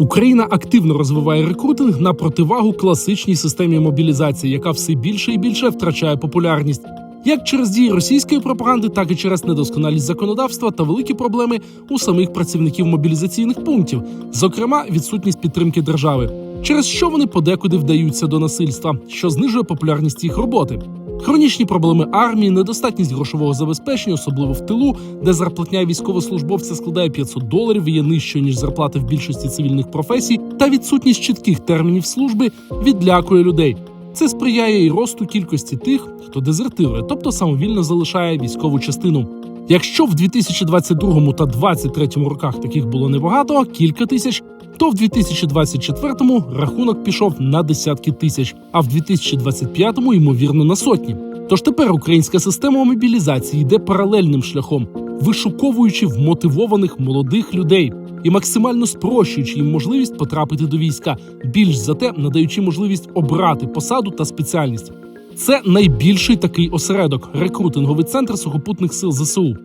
Україна активно розвиває рекрутинг на противагу класичній системі мобілізації, яка все більше і більше втрачає популярність. Як через дії російської пропаганди, так і через недосконалість законодавства та великі проблеми у самих працівників мобілізаційних пунктів, зокрема відсутність підтримки держави, через що вони подекуди вдаються до насильства, що знижує популярність їх роботи. Хронічні проблеми армії, недостатність грошового забезпечення, особливо в тилу, де зарплатня військовослужбовця складає 500 доларів є нижчою ніж зарплати в більшості цивільних професій, та відсутність чітких термінів служби відлякує людей. Це сприяє і росту кількості тих, хто дезертирує, тобто самовільно залишає військову частину. Якщо в 2022 та 2023 роках таких було небагато, кілька тисяч, то в 2024 рахунок пішов на десятки тисяч, а в 2025 ймовірно на сотні. Тож тепер українська система мобілізації йде паралельним шляхом, вишуковуючи вмотивованих молодих людей і максимально спрощуючи їм можливість потрапити до війська, більш за те надаючи можливість обрати посаду та спеціальність. Це найбільший такий осередок рекрутинговий центр сухопутних сил ЗСУ.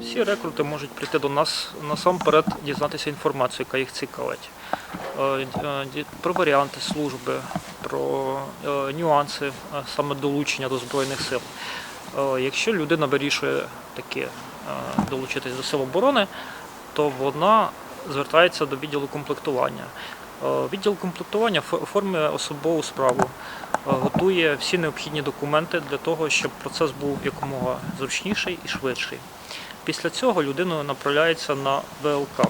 Всі рекрути можуть прийти до нас насамперед дізнатися інформацію, яка їх цікавить. Е, е, Про варіанти служби, про е, нюанси саме долучення до Збройних сил. Якщо людина вирішує таки е, долучитись до сил оборони, то вона звертається до відділу комплектування. Відділ комплектування фо- оформлює особову справу, готує всі необхідні документи для того, щоб процес був якомога зручніший і швидший. Після цього людина направляється на ВЛК.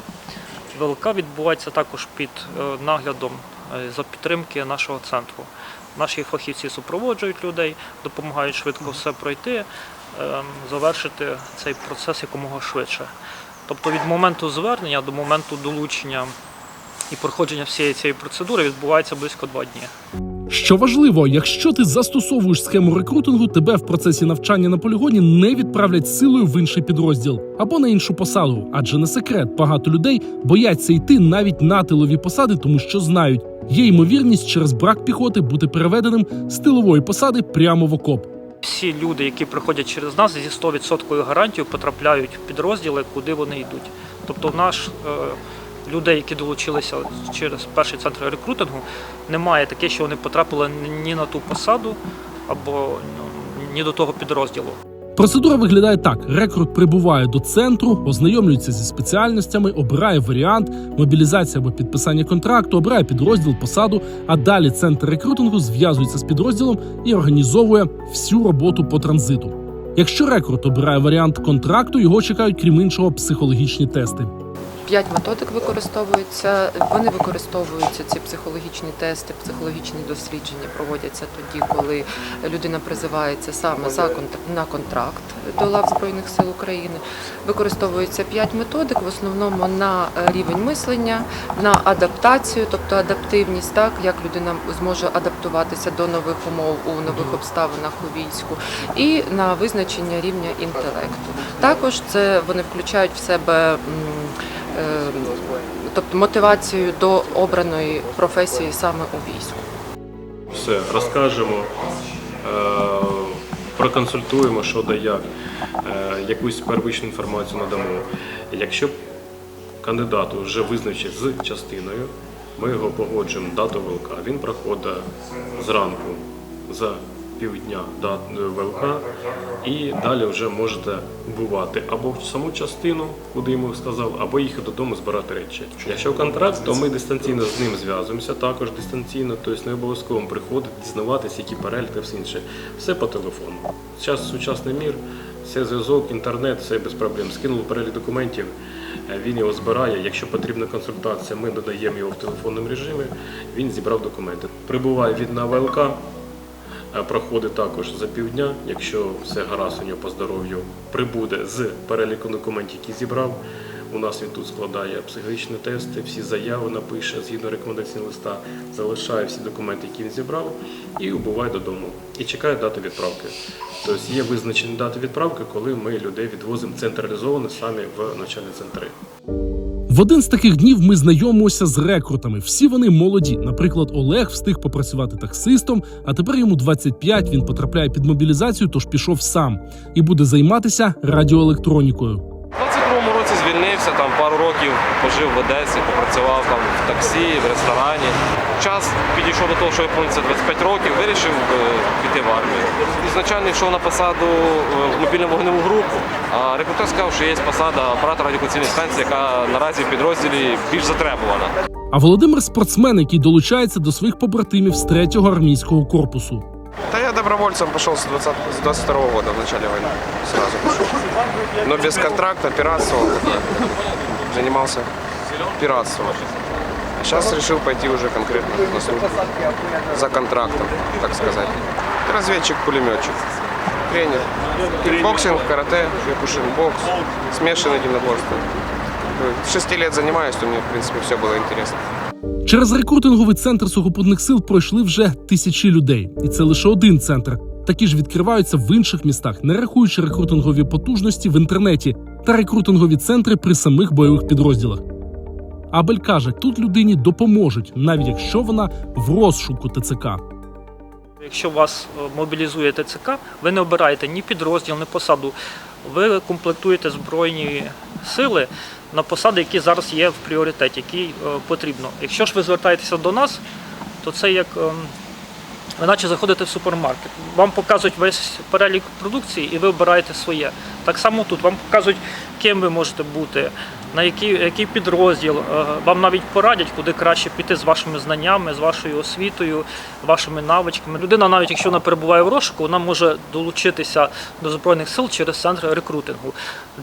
ВЛК відбувається також під е, наглядом е, за підтримки нашого центру. Наші фахівці супроводжують людей, допомагають швидко все пройти, е, завершити цей процес якомога швидше. Тобто від моменту звернення до моменту долучення і проходження всієї цієї процедури відбувається близько два дні. Що важливо, якщо ти застосовуєш схему рекрутингу, тебе в процесі навчання на полігоні не відправлять силою в інший підрозділ або на іншу посаду. Адже не секрет, багато людей бояться йти навіть на тилові посади, тому що знають, є ймовірність через брак піхоти бути переведеним з тилової посади прямо в окоп. Всі люди, які приходять через нас, зі 100% гарантією потрапляють в підрозділи, куди вони йдуть. Тобто, наш е, людей, які долучилися через перший центр рекрутингу, немає таке, що вони потрапили ні на ту посаду або ну, ні до того підрозділу. Процедура виглядає так: рекрут прибуває до центру, ознайомлюється зі спеціальностями, обирає варіант, мобілізація або підписання контракту, обирає підрозділ, посаду. А далі центр рекрутингу зв'язується з підрозділом і організовує всю роботу по транзиту. Якщо рекрут обирає варіант контракту, його чекають, крім іншого, психологічні тести. П'ять методик використовуються. Вони використовуються ці психологічні тести, психологічні дослідження проводяться тоді, коли людина призивається саме за на контракт до лав збройних сил України. Використовується п'ять методик, в основному на е, рівень мислення, на адаптацію, тобто адаптивність, так як людина зможе адаптуватися до нових умов у нових обставинах у війську, і на визначення рівня інтелекту. Також це вони включають в себе. М, е, Тобто мотивацію до обраної професії саме у війську. все розкажемо, е, проконсультуємо, що да як, е, якусь первичну інформацію надамо. Якщо кандидату вже визначить з частиною, ми його погоджуємо дату ВЛК. Він проходить зранку за півдня до ВЛК і далі вже можете бувати або в саму частину, куди йому сказав, або їхати додому збирати речі. Якщо контракт, то ми дистанційно з ним зв'язуємося, також дистанційно, тобто не обов'язково приходити, дізнаватися, які переліки та все інше. Все по телефону. Зараз сучасний мір, все зв'язок, інтернет, все без проблем. Скинули перелік документів, е, він його збирає. Якщо потрібна консультація, ми додаємо його в телефонному режимі. Він зібрав документи. Прибуває від на ВЛК, Е, проходить також за півдня, якщо все гаразд у нього по здоров'ю, прибуде з переліку документів, які зібрав. У нас він тут складає психологічні тести, всі заяви напише згідно рекомендаційного листа, залишає всі документи, які він зібрав, і убуває додому. І чекає дати відправки. Тобто є визначені дати відправки, коли ми людей відвозимо централізовано самі в навчальні центри. В один з таких днів ми знайомимося з рекрутами. Всі вони молоді. Наприклад, Олег встиг попрацювати таксистом, а тепер йому 25, Він потрапляє під мобілізацію, тож пішов сам і буде займатися радіоелектронікою. У 22-му році звільнився, там пару років пожив в Одесі, попрацював там в таксі, в ресторані. Час підійшов до того, що виповниться 25 років, вирішив е, піти в армію. Ізначально йшов на посаду е, в мобільну вогневу групу, а рекрутер сказав, що є посада оператора радіокаційної станції, яка наразі в підрозділі більш затребувана. А Володимир спортсмен, який долучається до своїх побратимів з 3-го армійського корпусу. Да я добровольцем пошел с, 20, с 22 года, в начале войны. Сразу пошел. Но без контракта, пиратствовал. Занимался пиратством. А сейчас решил пойти уже конкретно на службу. За контрактом, так сказать. Разведчик-пулеметчик. Тренер. Кикбоксинг, карате, киокушин, бокс, смешанное единоборство. Шести лет занимаюсь, то мне, в принципе, все было интересно. Через рекрутинговий центр сухопутних сил пройшли вже тисячі людей, і це лише один центр. Такі ж відкриваються в інших містах, не рахуючи рекрутингові потужності в інтернеті та рекрутингові центри при самих бойових підрозділах. Абель каже, тут людині допоможуть, навіть якщо вона в розшуку ТЦК. Якщо вас е, мобілізує ТЦК, ви не обираєте ні підрозділ, ні посаду. Ви комплектуєте збройні сили на посади, які зараз є в пріоритеті, які е, потрібно. Якщо ж ви звертаєтеся до нас, то це як ем, ви наче заходите в супермаркет. Вам показують весь перелік продукції і ви обираєте своє. Так само тут вам показують, ким ви можете бути, на який, який підрозділ. Е, Вам навіть порадять, куди краще піти з вашими знаннями, з вашою освітою, вашими навичками. Людина, навіть якщо вона перебуває в розшуку, вона може долучитися до Збройних сил через центр рекрутингу.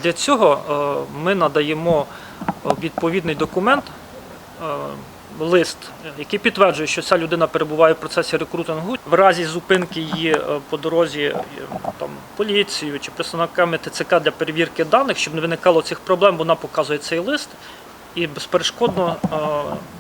Для цього е, ми надаємо е, відповідний документ. Лист, який підтверджує, що ця людина перебуває в процесі рекрутингу в разі зупинки її е, по дорозі е, там поліцією чи представниками ТЦК для перевірки даних, щоб не виникало цих проблем, вона показує цей лист і безперешкодно е,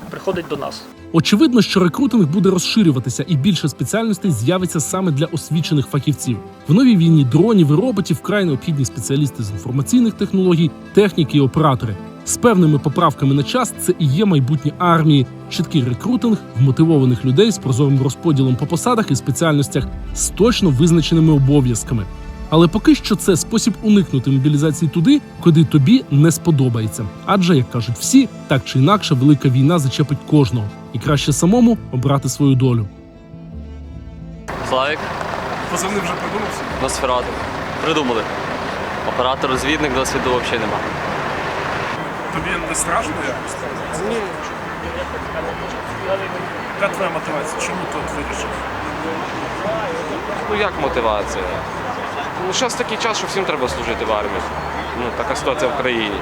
приходить до нас. Очевидно, що рекрутинг буде розширюватися і більше спеціальностей з'явиться саме для освічених фахівців. В новій війні дронів і роботів вкрай необхідні спеціалісти з інформаційних технологій, техніки і оператори. З певними поправками на час це і є майбутнє армії, чіткий рекрутинг, вмотивованих людей з прозорим розподілом по посадах і спеціальностях з точно визначеними обов'язками. Але поки що це спосіб уникнути мобілізації туди, куди тобі не сподобається. Адже, як кажуть всі, так чи інакше, велика війна зачепить кожного, і краще самому обрати свою долю. Славік, Позивний вже придумався? Носферату. Придумали. Оператор розвідник досвіду взагалі нема. Тобі не страшно якось? Ні. Яка твоя мотивація? Чому ти от вирішив? Ну як мотивація? Ну, зараз такий час, що всім треба служити в армії. Ну, така ситуація в країні.